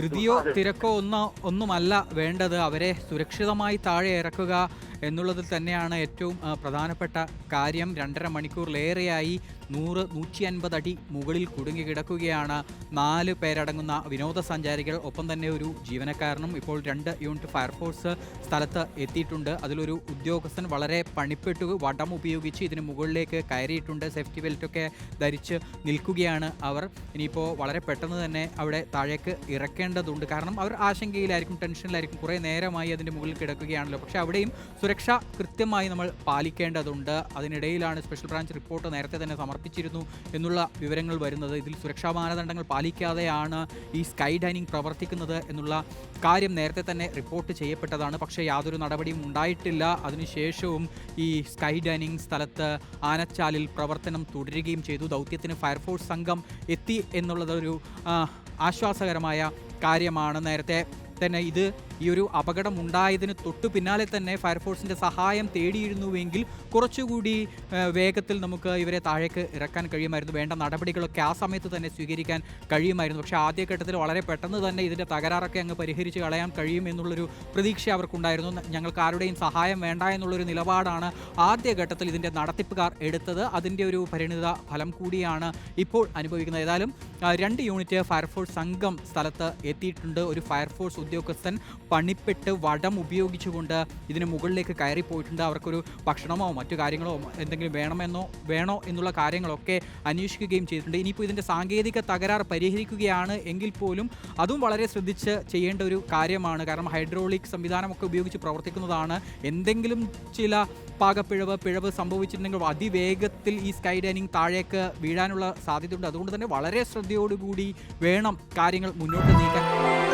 ധൃതിയോ തിരക്കോ ഒന്നോ ഒന്നുമല്ല വേണ്ടത്. അവരെ സുരക്ഷിതമായി താഴെ ഇറക്കുക എന്നുള്ളതിൽ തന്നെയാണ് ഏറ്റവും പ്രധാനപ്പെട്ട കാര്യം. രണ്ടര മണിക്കൂറിലേറെയായി നൂറ് നൂറ്റി അൻപത് അടി മുകളിൽ കുടുങ്ങി കിടക്കുകയാണ്. നാല് പേരടങ്ങുന്ന വിനോദസഞ്ചാരികൾ ഒപ്പം തന്നെ ഒരു ജീവനക്കാരനും ഇപ്പോൾ രണ്ട് യൂണിറ്റ് ഫയർഫോഴ്സ് സ്ഥലത്ത് എത്തിയിട്ടുണ്ട്. അതിലൊരു ഉദ്യോഗസ്ഥൻ വളരെ പണിപ്പെട്ടു വടം ഉപയോഗിച്ച് ഇതിന് മുകളിലേക്ക് കയറിയിട്ടുണ്ട്. സേഫ്റ്റി ബെൽറ്റൊക്കെ ധരിച്ച് നിൽക്കുകയാണ് അവർ. ഇനിയിപ്പോൾ വളരെ പെട്ടെന്ന് തന്നെ അവിടെ താഴേക്ക് ഇറക്കേണ്ടതുണ്ട് കാരണം അവർ ആശങ്കയിലായിരിക്കും ടെൻഷനിലായിരിക്കും കുറേ നേരമായി അതിന്റെ മുകളിൽ കിടക്കുകയാണല്ലോ. പക്ഷേ അവിടെയും സുരക്ഷ കൃത്യമായി നമ്മൾ പാലിക്കേണ്ടതുണ്ട്. അതിനിടയിലാണ് സ്പെഷ്യൽ ബ്രാഞ്ച് റിപ്പോർട്ട് നേരത്തെ തന്നെ സമർപ്പിച്ചിരുന്നു എന്നുള്ള വിവരങ്ങൾ വരുന്നത്. ഇതിൽ സുരക്ഷാ മാനദണ്ഡങ്ങൾ പാലിക്കാതെയാണ് ഈ സ്കൈ ഡൈനിങ് പ്രവർത്തിക്കുന്നത് എന്നുള്ള കാര്യം നേരത്തെ തന്നെ റിപ്പോർട്ട് ചെയ്യപ്പെട്ടതാണ്. പക്ഷേ യാതൊരു നടപടിയും ഉണ്ടായിട്ടില്ല. അതിനുശേഷവും ഈ സ്കൈ ഡൈനിങ് സ്ഥലത്ത് ആനച്ചാലിൽ പ്രവർത്തനം തുടരുകയും ചെയ്തു. ദൗത്യത്തിന് ഫയർഫോഴ്സ് സംഘം എത്തി എന്നുള്ളതൊരു ആശ്വാസകരമായ കാര്യമാണ്. നേരത്തെ തന്നെ ഇത് ഈ ഒരു അപകടം ഉണ്ടായതിന് തൊട്ടു പിന്നാലെ തന്നെ ഫയർഫോഴ്സിന്റെ സഹായം തേടിയിരുന്നുവെങ്കിൽ കുറച്ചുകൂടി വേഗത്തിൽ നമുക്ക് ഇവരെ താഴേക്ക് ഇറക്കാൻ കഴിയുമായിരുന്നു. വേണ്ട നടപടികളൊക്കെ ആ സമയത്ത് തന്നെ സ്വീകരിക്കാൻ കഴിയുമായിരുന്നു. പക്ഷേ ആദ്യഘട്ടത്തിൽ വളരെ പെട്ടെന്ന് തന്നെ ഇതിന്റെ തകരാറൊക്കെ അങ്ങ് പരിഹരിച്ച് കളയാൻ കഴിയും എന്നുള്ളൊരു പ്രതീക്ഷ അവർക്കുണ്ടായിരുന്നു. ഞങ്ങൾക്ക് ആരുടെയും സഹായം വേണ്ട എന്നുള്ളൊരു നിലപാടാണ് ആദ്യഘട്ടത്തിൽ ഇതിന്റെ നടത്തിപ്പുകാർ എടുത്തത്. അതിന്റെ ഒരു പരിണിത ഫലം കൂടിയാണ് ഇപ്പോൾ അനുഭവിക്കുന്നത്. ഏതായാലും രണ്ട് യൂണിറ്റ് ഫയർഫോഴ്സ് സംഘം സ്ഥലത്ത് എത്തിയിട്ടുണ്ട്. ഒരു ഫയർഫോഴ്സ് ഉദ്യോഗസ്ഥൻ പണിപ്പെട്ട് വടം ഉപയോഗിച്ചുകൊണ്ട് ഇതിന് മുകളിലേക്ക് കയറിപ്പോയിട്ടുണ്ട്. അവർക്കൊരു ഭക്ഷണമോ മറ്റു കാര്യങ്ങളോ എന്തെങ്കിലും വേണമെന്നോ വേണോ എന്നുള്ള കാര്യങ്ങളൊക്കെ അന്വേഷിക്കുകയും ചെയ്തിട്ടുണ്ട്. ഇനിയിപ്പോൾ ഇതിന്റെ സാങ്കേതിക തകരാർ പരിഹരിക്കുകയാണ് എങ്കിൽ പോലും അതും വളരെ ശ്രദ്ധിച്ച് ചെയ്യേണ്ട ഒരു കാര്യമാണ്. കാരണം ഹൈഡ്രോളിക് സംവിധാനമൊക്കെ ഉപയോഗിച്ച് പ്രവർത്തിക്കുന്നതാണ്. എന്തെങ്കിലും ചില പാകപ്പിഴവ് പിഴവ് സംഭവിച്ചിട്ടുണ്ടെങ്കിൽ അതിവേഗത്തിൽ ഈ സ്കൈ ഡൈനിങ് താഴേക്ക് വീഴാനുള്ള സാധ്യതയുണ്ട്. അതുകൊണ്ട് തന്നെ വളരെ ശ്രദ്ധയോടുകൂടി വേണം കാര്യങ്ങൾ മുന്നോട്ട് നീക്കാൻ.